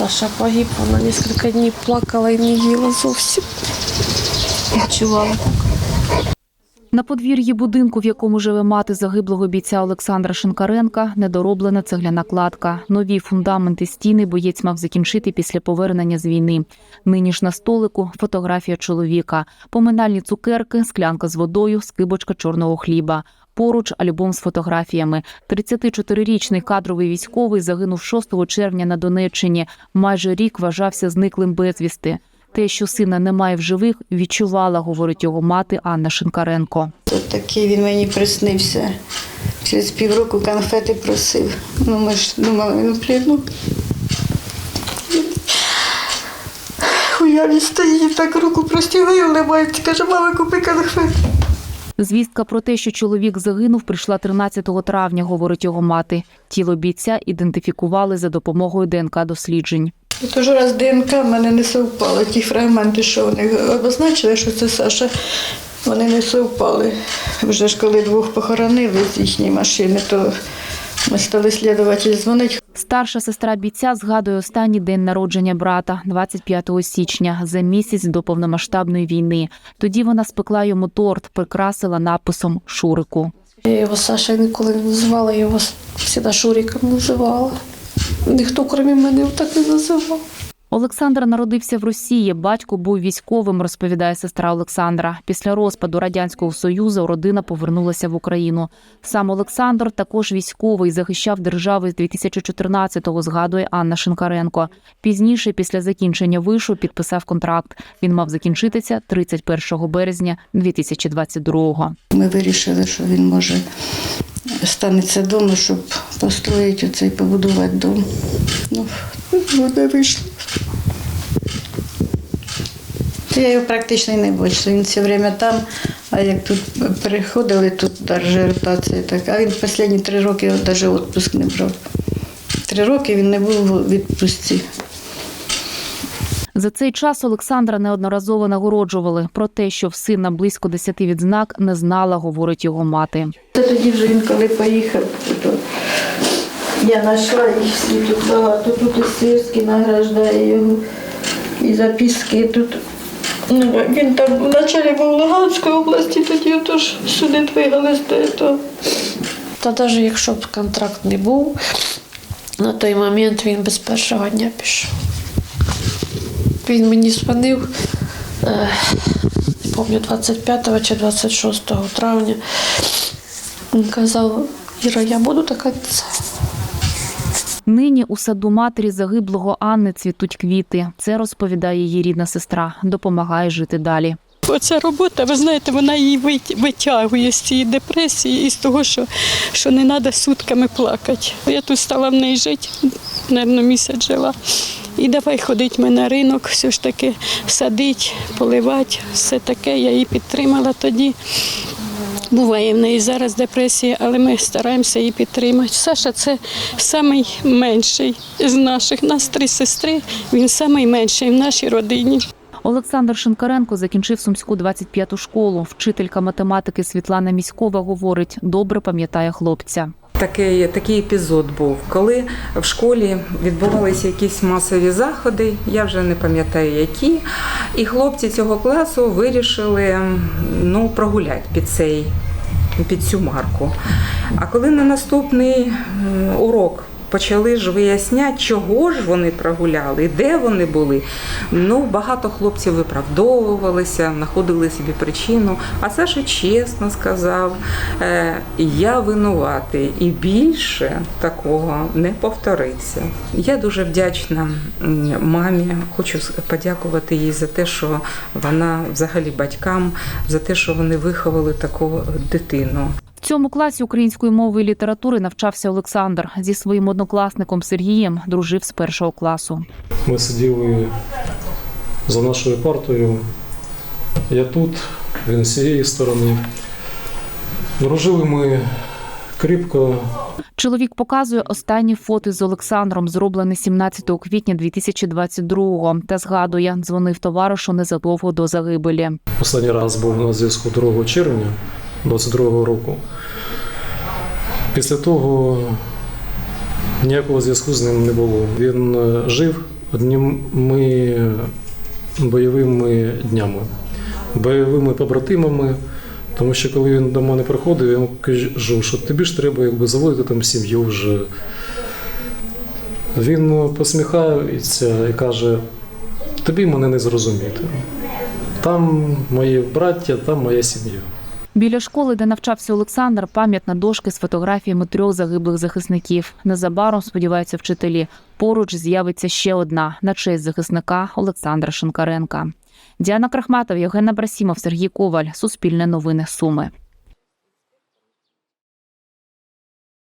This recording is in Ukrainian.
Саша погиб, вона несколько днів плакала і не їла зовсім. Відчувала. На подвір'ї будинку, в якому живе мати загиблого бійця Олександра Шинкаренка, недороблена цегляна кладка. Нові фундаменти стіни боєць мав закінчити після повернення з війни. Нині ж на столику фотографія чоловіка, поминальні цукерки, склянка з водою, скибочка чорного хліба. Поруч альбом з фотографіями. 34-річний кадровий військовий загинув 6 червня на Донеччині. Майже рік вважався зниклим безвісти. Те, що сина немає в живих, відчувала, говорить його мати Анна Шинкаренко. От такий він мені приснився. Через півроку конфети просив. Ну, ми ж думали, ну, блін, ну. Хуя стоїть, так руку простягає, улибається, каже, мама, купи конфети. Звістка про те, що чоловік загинув, прийшла 13 травня, говорить його мати. Тіло бійця ідентифікували за допомогою ДНК досліджень. От уже раз ДНК в мене не совпало. Ті фрагменти, що вони обозначили, що це Саша, вони не совпали. Вже ж коли двох похоронили з їхньої машини, то ми стали слідувати дзвонити. Старша сестра бійця згадує останній день народження брата, 25 січня, за місяць до повномасштабної війни. Тоді вона спекла йому торт, прикрасила написом Шурику. Я його Саша ніколи не називала, я його завжди Шуриком називала. Ніхто, крім мене, так не називав. Олександр народився в Росії. Батько був військовим, розповідає сестра Олександра. Після розпаду радянського союзу родина повернулася в Україну. Сам Олександр також військовий, захищав держави з 2014-го, згадує Анна Шинкаренко. Пізніше, після закінчення вишу, підписав контракт. Він мав закінчитися 31 березня 2022-го. Ми вирішили, що він може станеться вдома, щоб построїти оцей побудувати дом. Ну, не вийшло. Я його практично і не бачила. Він все время там, а як тут переходили, тут даже ротація така. А він останні три роки навіть відпуск не брав. Три роки він не був у відпустці. За цей час Олександра неодноразово нагороджували. Про те, що в сина близько 10 відзнак, не знала, говорить його мати. Та тоді вже він коли поїхав, то я знайшла їх всі тут багато. Тут і Сирський награждає його, і записки тут. Ну, він там вначалі був в Луганській області, тоді тож сюди двигали з того. Та навіть якщо б контракт не був, на той момент він без першого дня пішов. Він мені дзвонив, е, не пам'ятаю, 25 чи 26 травня. Він казав, Іра, я буду кінця. Нині у саду матері загиблого Анни цвітуть квіти. Це розповідає її рідна сестра. Допомагає жити далі. Оця робота, ви знаєте, вона її витягує з цієї депресії і з того, що, що не треба сутками плакати. Я тут стала в неї жити, мабуть, місяць жила. І давай ходити ми на ринок, все ж таки садити, поливати, все таке. Я її підтримала тоді. Буває в неї зараз депресія, але ми стараємося її підтримати. Саша це найменший з наших. Нас три сестри, він найменший в нашій родині. Олександр Шинкаренко закінчив сумську 25-ту школу. Вчителька математики Світлана Міськова говорить, добре пам'ятає хлопця. Такий, такий епізод був, коли в школі відбувалися якісь масові заходи, я вже не пам'ятаю які, і хлопці цього класу вирішили ну, прогуляти під цей під цю марку. А коли на наступний урок почали ж виясняти, чого ж вони прогуляли, де вони були. Ну, багато хлопців виправдовувалися, знаходили собі причину. А Саша чесно сказав, е, я винуватий і більше такого не повториться. Я дуже вдячна мамі. Хочу подякувати їй за те, що вона взагалі батькам, за те, що вони виховали таку дитину. В цьому класі української мови і літератури навчався Олександр. Зі своїм однокласником Сергієм дружив з першого класу. Ми сиділи за нашою партою. Я тут, він з цієї сторони. Дружили ми кріпко, Чоловік показує останні фото з Олександром, зроблене 17 квітня 2022-го, та згадує, дзвонив товаришу незадовго до загибелі. Останній раз був на зв'язку 2 червня 22 року. Після того ніякого зв'язку з ним не було. Він е, жив одніми бойовими днями, бойовими побратимами. Тому що коли він до мене приходив, я йому кажу, що тобі ж треба якби заводити там сім'ю вже. Він посміхається і каже: тобі мене не зрозуміти. Там мої браття, там моя сім'я. Біля школи, де навчався Олександр, пам'ятна дошка з фотографіями трьох загиблих захисників. Незабаром сподіваються вчителі. Поруч з'явиться ще одна на честь захисника Олександра Шинкаренка. Діана Крахматов, Євгена Брасімов, Сергій Коваль. Суспільне новини Суми.